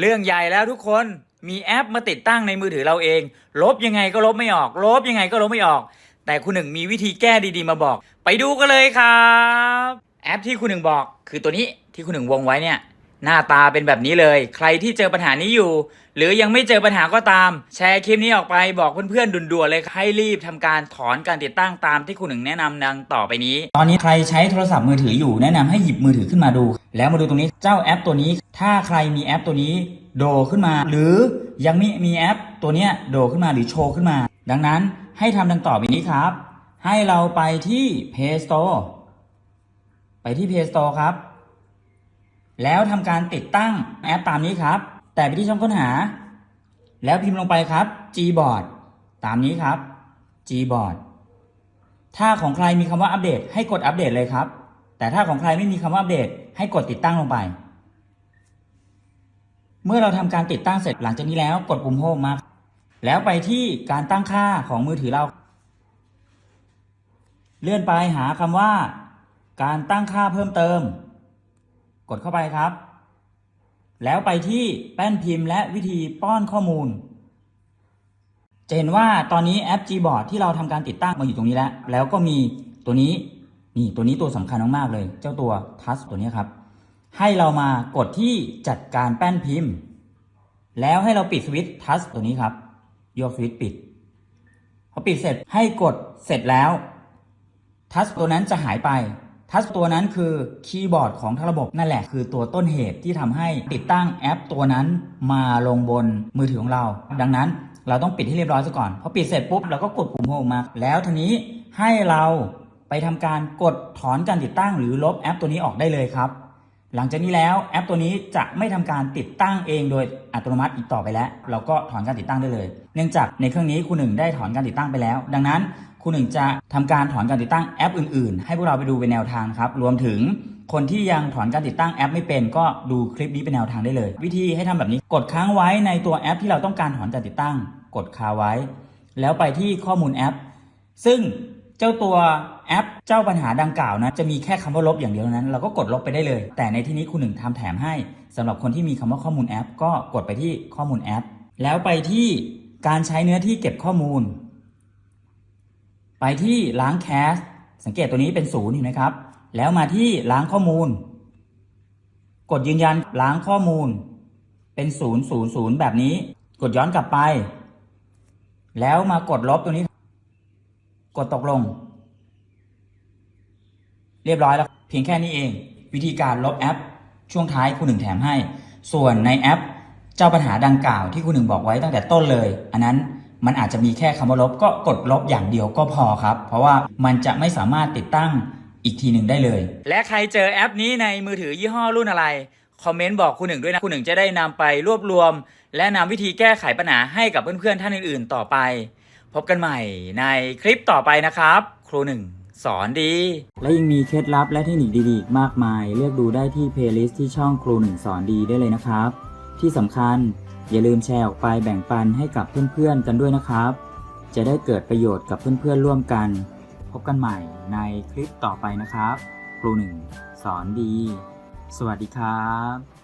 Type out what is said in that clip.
เรื่องใหญ่แล้วทุกคนมีแอปมาติดตั้งในมือถือเราเอง ลบยังไงก็ลบไม่ออก ลบยังไงก็ลบไม่ออก แต่คุณหนึ่งมีวิธีแก้ดีๆมาบอก ไปดูกันเลยครับ แอปที่คุณหนึ่งบอก คือตัวนี้ที่คุณหนึ่งวงไว้เนี่ย หน้าตาเป็นแบบนี้เลย ใครที่เจอปัญหานี้อยู่ หรือยังไม่เจอปัญหาก็ตาม แชร์คลิปนี้ออกไปบอกเพื่อนๆด่วนๆเลยให้รีบทำการถอนการติดตั้งตามที่คุณหนึ่งแนะนำดังต่อไปนี้ ตอนนี้ใครใช้โทรศัพท์มือถืออยู่แนะนำให้หยิบมือถือขึ้นมาดู แล้วมาดูตรงนี้เจ้าแอปตัวนี้ ถ้าใครมีแอปตัวนี้โดขึ้นมา หรือยังไม่มีแอปตัวเนี้ยโดขึ้นมาหรือโชว์ขึ้นมา ดังนั้นให้ทำดังต่อไปนี้ครับ ให้เราไปที่ Play Store ไปที่ Play Store ครับ แล้วทำการติดตั้งแอปตามนี้ครับ แต่ไปที่ช่องค้นหา แล้วพิมพ์ลงไปครับ Gboard ตามนี้ครับ Gboard ถ้าของใครมีคำว่าอัปเดต ให้กดอัปเดตเลยครับ แต่ถ้าของใครไม่มีคำว่าอัปเดต ให้กดติดตั้งลงไป เมื่อเราทำการติดตั้งเสร็จหลังจากนี้แล้วกดปุ่มโฮมมาแล้วไปที่การตั้งค่าของมือถือเรา เลื่อนไปหาคำว่า การตั้งค่าเพิ่มเติม กดเข้าไปครับ แล้วไปที่แป้นพิมพ์และวิธีป้อนข้อมูล จะเห็นว่าตอนนี้แอป Gboard ที่เราทำการติดตั้งมาอยู่ตรงนี้แล้ว แล้วก็มีตัวนี้นี่ตัวนี้ตัวสำคัญมากๆเลย เจ้าตัว Touch ตัวนี้ครับ ให้เรามากดที่จัดการแป้นพิมพ์ แล้วให้เราปิดสวิตช์ Touch ตัวนี้ครับโยกสวิตช์ปิดพอปิดเสร็จให้กดเสร็จแล้วทัชตัวนั้นจะหายไป ทัชตัวนั้นคือคีย์บอร์ดของทั้งระบบนั่นแหละคือตัวต้นเหตุที่ทำให้ติดตั้งแอปตัวนั้นมาลงบนมือถือของเรา ดังนั้นเราต้องปิดให้เรียบร้อยซะก่อนพอปิดเสร็จปุ๊บเราก็กดปุ่มโฮมมา แล้วทีนี้ให้เราไปทำการกดถอนการติดตั้งหรือลบแอปตัวนี้ออกได้เลยครับ หลังจากนี้แล้วแอปตัวนี้จะไม่ทำการติดตั้งเองโดยอัตโนมัติอีกต่อไปแล้ว เราก็ถอนการติดตั้งได้เลย เนื่องจากในเครื่องนี้คุณหนึ่งได้ถอนการติดตั้งไปแล้ว ดังนั้น คุณหนึ่งจะทำการถอนการติดตั้งแอปอื่นๆ ให้พวกเราไปดูเป็นแนวทางครับ รวมถึงคนที่ยังถอนการติดตั้งแอปไม่เป็น ก็ดูคลิปนี้เป็นแนวทางได้เลย วิธีให้ทำแบบนี้กดค้างไว้ในตัวแอป ที่เราต้องการถอนการติดตั้ง กดคาไว้ แล้วไปที่ข้อมูลแอป ซึ่งเจ้าตัวแอปเจ้าปัญหาดังกล่าวนะจะมีแค่คำว่าลบอย่างเดียวนั้น เราก็กดลบไปได้เลย แต่ในที่นี้คุณหนึ่งทำแถมให้สำหรับคนที่มีคำว่าข้อมูลแอป ก็กดไปที่ข้อมูลแอป แล้วไปที่การใช้เนื้อที่เก็บข้อมูล ไปที่ล้างแคชสังเกตตัวนี้เป็นศูนย์เห็นไหมครับ แล้วมาที่ล้างข้อมูล กดยืนยันล้างข้อมูล เป็นศูนย์ศูนย์ศูนย์แบบนี้ กดย้อนกลับไป แล้วมากดลบตัวนี้ กดตกลง เรียบร้อยแล้ว เพียงแค่นี้เอง วิธีการลบแอป ช่วงท้ายคุณหนึ่งแถมให้ ส่วนในแอป เจ้าปัญหาดังกล่าวที่คุณหนึ่งบอกไว้ตั้งแต่ต้นเลย อันนั้น มันอาจจะมีแค่คำว่าลบก็กดลบอย่างเดียวก็พอครับ เพราะว่ามันจะไม่สามารถติดตั้งอีกทีหนึ่งได้เลย และใครเจอแอปนี้ในมือถือยี่ห้อรุ่นอะไร คอมเมนต์บอกคุณหนึ่งด้วยนะ คุณหนึ่งจะได้นำไปรวบรวม และนำวิธีแก้ไขปัญหาให้กับเพื่อนๆท่านอื่นๆ ต่อไป พบกันใหม่ในคลิปต่อไปนะครับ ครูหนึ่งสอนดี และยังมีเคล็ดลับและเทคนิคดีๆอีกมากมาย เลือกดูได้ที่เพลย์ลิสต์ที่ช่องครูหนึ่งสอนดีได้เลยนะครับ ที่สำคัญ อย่าลืมแชร์ออกไปแบ่งปันให้กับเพื่อนๆกันด้วยนะครับ จะได้เกิดประโยชน์กับเพื่อนๆร่วมกัน พบกันใหม่ในคลิปต่อไปนะครับ ครูหนึ่งสอนดี สวัสดีครับ